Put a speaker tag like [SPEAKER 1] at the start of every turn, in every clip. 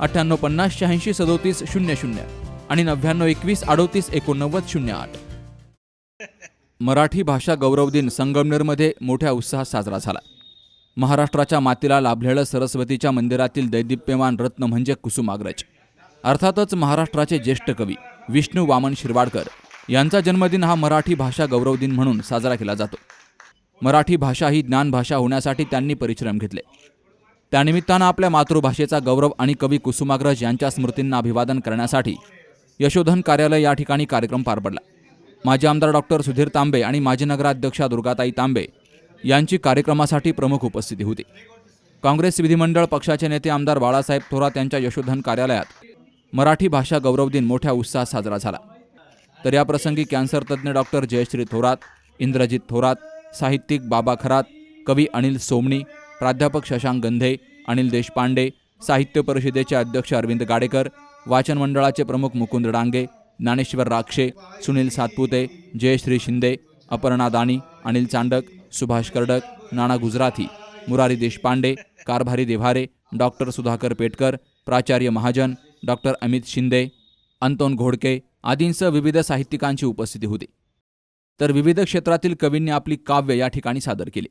[SPEAKER 1] अठ्ठ्याण्णव पन्नास शहाऐंशी सदोतीस शून्य शून्य आणि नव्याण्णव एकवीस अडोतीस एकोणनव्वद शून्य आठ. मराठी भाषा गौरव दिन संगमनेरमध्ये मोठ्या उत्साहात साजरा झाला. महाराष्ट्राच्या मातीला लाभलेलं सरस्वतीच्या मंदिरातील दैदिप्यमान रत्न म्हणजे कुसुमाग्रज. अर्थातच महाराष्ट्राचे ज्येष्ठ कवी विष्णू वामन शिरवाडकर यांचा जन्मदिन हा मराठी भाषा गौरव दिन म्हणून साजरा केला जातो. मराठी भाषा ही ज्ञानभाषा होण्यासाठी त्यांनी परिश्रम घेतले. त्यानिमित्तानं आपल्या मातृभाषेचा गौरव आणि कवी कुसुमाग्रज यांच्या स्मृतींना अभिवादन करण्यासाठी यशोधन कार्यालय या ठिकाणी कार्यक्रम पार पडला. माजी आमदार डॉक्टर सुधीर तांबे आणि माजी नगराध्यक्षा दुर्गाताई तांबे यांची कार्यक्रमासाठी प्रमुख उपस्थिती होती. काँग्रेस विधिमंडळ पक्षाचे नेते आमदार बाळासाहेब थोरात यांच्या यशोधन कार्यालयात मराठी भाषा गौरव दिन मोठ्या उत्साहात साजरा झाला. तर या प्रसंगी कॅन्सर तज्ज्ञ डॉक्टर जयश्री थोरात इंद्रजित थोरात साहित्यिक बाबा खरात कवी अनिल सोमणी प्राध्यापक शशांक गंधे अनिल देशपांडे साहित्य परिषदेचे अध्यक्ष अरविंद गाडेकर वाचन मंडळाचे प्रमुख मुकुंद डांगे ज्ञानेश्वर राक्षे सुनील सातपुते जयश्री शिंदे अपर्णा दाणी अनिल चांडक सुभाष कर्डक नाना गुजराथी मुरारी देशपांडे कारभारी देव्हारे डॉक्टर सुधाकर पेटकर प्राचार्य महाजन डॉक्टर अमित शिंदे अंतोन घोडके आदींसह विविध साहित्यिकांची उपस्थिती होती. तर विविध क्षेत्रातील कवींनी आपली काव्य या ठिकाणी सादर केली.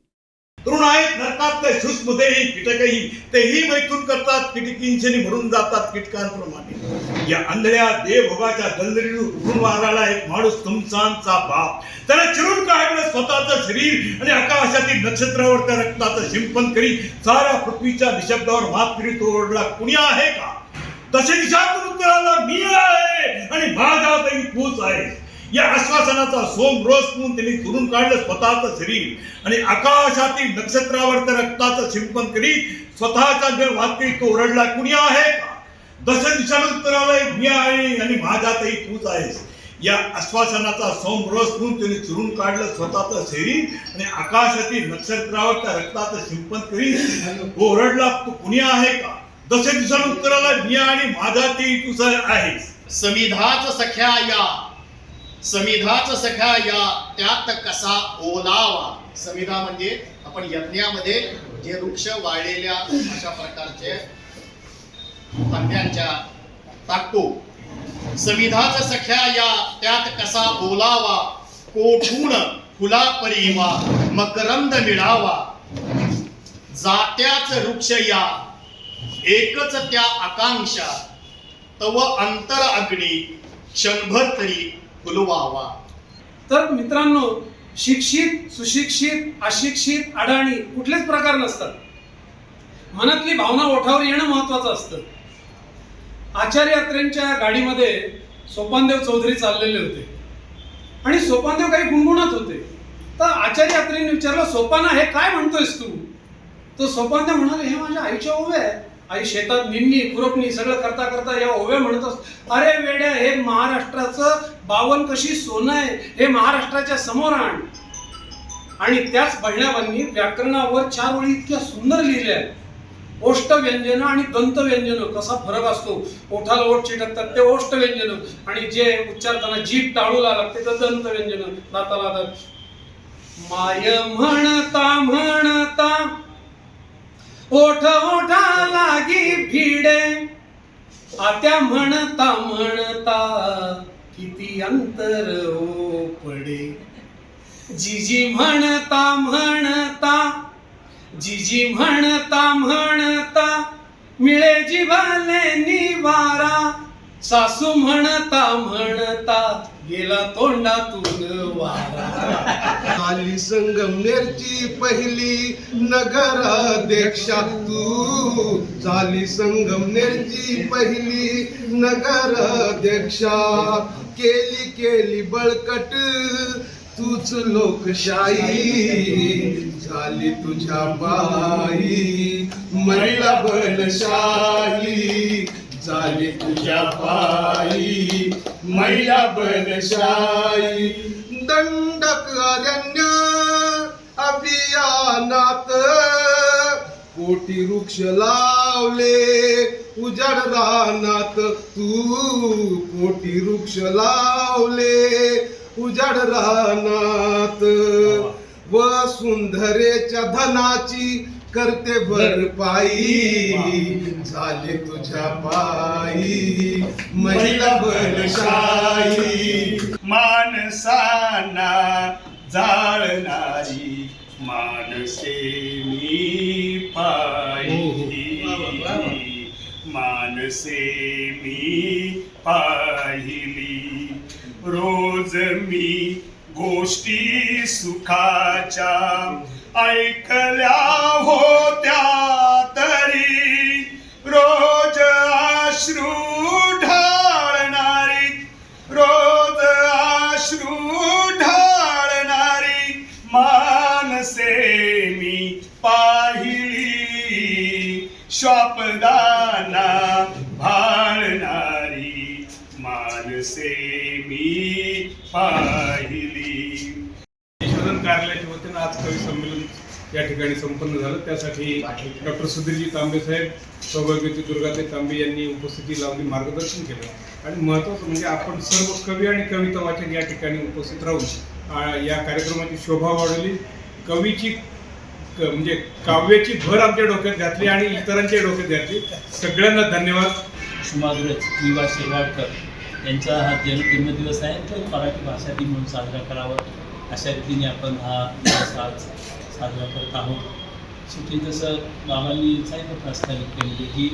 [SPEAKER 2] तरुण आहेत नरकात कीटकही तेही मैथून करतात किटकिंचनी भरून जातात कीटकांप्रमाणे. या आंधळ्या देवभोगाच्या दलदलीत उठून वाराला एक माणूस तुमचांचा बाप. त्याला चिरून काढलं स्वतःचं शरीर आणि आकाशातील नक्षत्रावर त्या रक्ताचं शिंपन करी साऱ्या पृथ्वीच्या निशब्दावर मात करीत ओरडला कुणी आहे का? तसे दिशातून उत्तराला मी आहे आणि माझा तरी तूच आहे. या आश्वासनाचा सोम रोज म्हणून त्यांनी चुरून काढलं स्वतःचं शरीर. आणि आकाशातील नक्षत्रावर रक्ताचं शिंपन करीत स्वतःचा जर वाकरी तो ओरडला कुणी आहे का? दश दिशाला उत्तराला मी आहे आणि माझ्यातही तूच आहेस. या आश्वासनाचा सोम रोज म्हणून त्यांनी चुरून काढलं स्वतःचं शरीर आणि आकाशातील नक्षत्रावर त्या रक्ताचं शिंपन करीत तो ओरडला तू कुणी आहे का? दश दिशाला उत्तराला मी आणि माझ्यातही तूच आहेस.
[SPEAKER 3] समिधाच सख्या या समिधाच सख्या या त्यात कसा ओलावा. समिधा म्हणजे आपण यज्ञामध्ये जे वृक्ष वाळलेल्या अशा प्रकारचे पंध्यांच्या टाकतो समिधाच सख्या या त्यात कसा ओलावा कोठून फुला परिवा मकरंद मिळावा. जात्याच वृक्ष या एकच त्या आकांक्षा. तव अंतर अग्नी क्षणभर तरी फुलवावा
[SPEAKER 4] तर मित्रांनो शिक्षित सुशिक्षित अशिक्षित अडाणी कुठलेच प्रकार नसतात. मनातली भावना ओठावर येणं महत्वाचं असतं. आचार्य यात्रेंच्या गाडीमध्ये सोपानदेव चौधरी चाललेले होते. आणि सोपानदेव काही गुणगुणत होते. तर आचार्य यात्रेने विचारलं सोपाना हे काय म्हणतोयस तू? तो सोपानदेव म्हणाले हे माझ्या आईच्या ओव्या आहे आई शेतात निंनी खुरपणी सगळं करता करता या ओव्या म्हणत असत. अरे वेड्या हे महाराष्ट्राचं बावन कशी सोनं आहे? हे महाराष्ट्राच्या समोर आण. आणि त्याच बहिणाबांनी व्याकरणावर चार ओळी इतक्या सुंदर लिहिल्या ओष्ट व्यंजन आणि दंत व्यंजन कसा फरक असतो? ओठाला ओठ चिटकतात ते ओष्ट व्यंजन आणि जे उच्चारताना जीभ टाळूला लागते तर दंत व्यंजन दाताला दात. माय म्हणता म्हणता ओठ ओठा लागी भिडे. आत्या म्हणता म्हणता किती अंतर ओ पडे. जिजी म्हणता म्हणता जिजी म्हणता म्हणता मिळे जिवाले निवारा. सासू म्हणता म्हणता गेला तोंडातून वारा.
[SPEAKER 5] आली संगमनेरची पहिली नगराध्यक्षा तू झाली संगमनेरची पहिली नगराध्यक्षा केली केली बळकट तूच लोकशाही. झाली तुझ्या बाई महिला बलशाही. झाली तुझ्या पायी मैया बनशाई दंडक अरण्य अभियानात कोटी वृक्ष लावले उजाड रानात. तू कोटी वृक्ष लावले उजाड रानात. व सुंदरेच्या धनाची करते भरपाई झाले तुझ्या पायी. महिला बनशाई
[SPEAKER 6] माणसांना जाळणारी मानसे मी पाहिली मानसे मी. पाहिली रोज मी गोष्टी सुखाच्या ऐकल्या होत्या तरी रोज अश्रू ढाळणारी रोज अश्रू ढाळणारी मानसे मी पाहिली. श्वापदाना भाळणारी मानसे मी पाहिली.
[SPEAKER 7] कार्यालयाच्या वतीनं आज कवी संमेलन या ठिकाणी संपन्न झालं. त्यासाठी डॉक्टर सुधीरजी तांबे साहेब सौभाग्यवती दुर्गाते तांबे यांनी उपस्थिती लावली मार्गदर्शन केलं. आणि महत्त्वाचं म्हणजे आपण सर्व कवी आणि कविता वाचन या ठिकाणी उपस्थित राहून या कार्यक्रमाची शोभा वाढवली. कवीची क- म्हणजे काव्याची भर आमच्या डोक्यात घातली आणि इतरांच्या डोक्यात घातली. सगळ्यांना धन्यवाद.
[SPEAKER 8] सुमाग्रज विवा शिरवाडकर यांचा हा जन्म जन्मदिवस आहे. तो मराठी भाषा दिन म्हणून साजरा करावा. अशा रीतीने आपण हा दिवस आज साजरा करत आहोत. शेवटी जसं बाबांनी सांगितलं प्रास्ताविक केलेली ही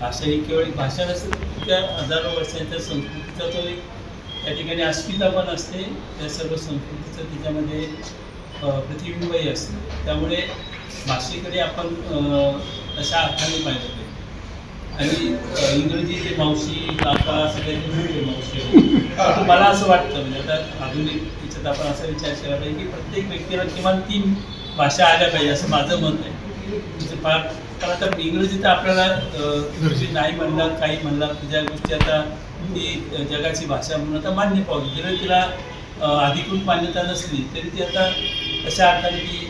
[SPEAKER 8] भाषा ही केवळ एक भाषा नसते त्या हजारो वर्षांच्या संस्कृतीचा तो एक त्या ठिकाणी अस्मिता पण असते. त्या सर्व संस्कृतीचं त्याच्यामध्ये प्रतिबिंबही असतं. त्यामुळे भाषेकडे आपण अशा अर्थाने पाहिलं पाहिजे आणि इंग्रजी ते मावशी काका सगळ्यांनी मावशी मला असं वाटतं म्हणजे आता आधुनिक याच्यात आपण असा विचार केला पाहिजे की प्रत्येक व्यक्तीला किमान तीन भाषा आल्या पाहिजे असं माझं मत आहे. म्हणजे फार कारण आता इंग्रजी तर आपल्याला नाही म्हणला काही म्हणला ज्या गोष्टी आता ती जगाची भाषा म्हणून आता मान्य पावली. जरी तिला अधिकृत मान्यता नसली तरी ती आता अशा अर्थाने ती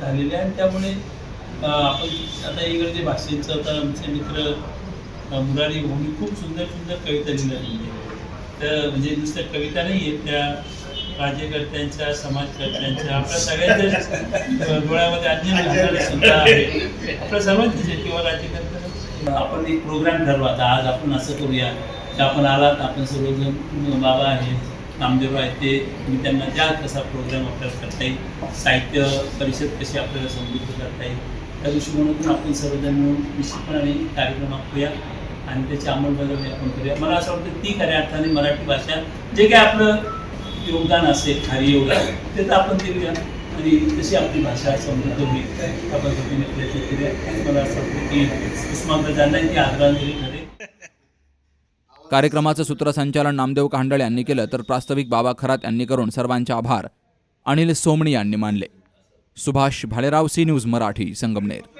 [SPEAKER 8] झालेली आहे. आणि त्यामुळे आपण आता इंग्रजी भाषेचं आता आमचे मित्र मुरारी भूमी खूप सुंदर सुंदर कविता लिहिलेली आहे तर म्हणजे नुसत्या कविता नाही आहेत त्या राज्यकर्त्यांच्या समाजकर्त्यांच्या आपल्या सगळ्यांच्या डोळ्यामध्ये अन्य सुद्धा आहे. आपल्या सर्वांचे म्हणजे किंवा राज्यकर्त्यांना आपण एक प्रोग्राम ठरवा आता. आज आपण असं करूया की आपण आलात आपण सर्वजण बाबा आहेत नामदेव आहेत ते तुम्ही त्यांना द्या कसा प्रोग्राम आपल्याला करता येईल साहित्य परिषद कशी आपल्याला समृद्ध करता येईल त्या दृष्टिकोनातून आपण सर्वजण मिळून निश्चितपणे कार्यक्रम आखूया आणि त्याची अंमलबजावणी आपण करूया. मला असं वाटतं ती खऱ्या अर्थाने मराठी भाषा जे काय आपलं योगदान असेल खाली योगदान ते तर आपण देऊया आणि तशी आपली भाषा समृद्ध होईल. त्या पद्धतीने प्रयत्न केले. आणि मला असं वाटतं की उस्मानाबाद ती आदरांजली ठरेल
[SPEAKER 1] कार्यक्रमाचं सूत्रसंचालन नामदेव कांडळे यांनी केलं तर प्रास्ताविक बाबा खरात यांनी करून सर्वांचे आभार. अनिल सोमणी यांनी मानले. Subhash Bhalerao C news Marathi Sangamner.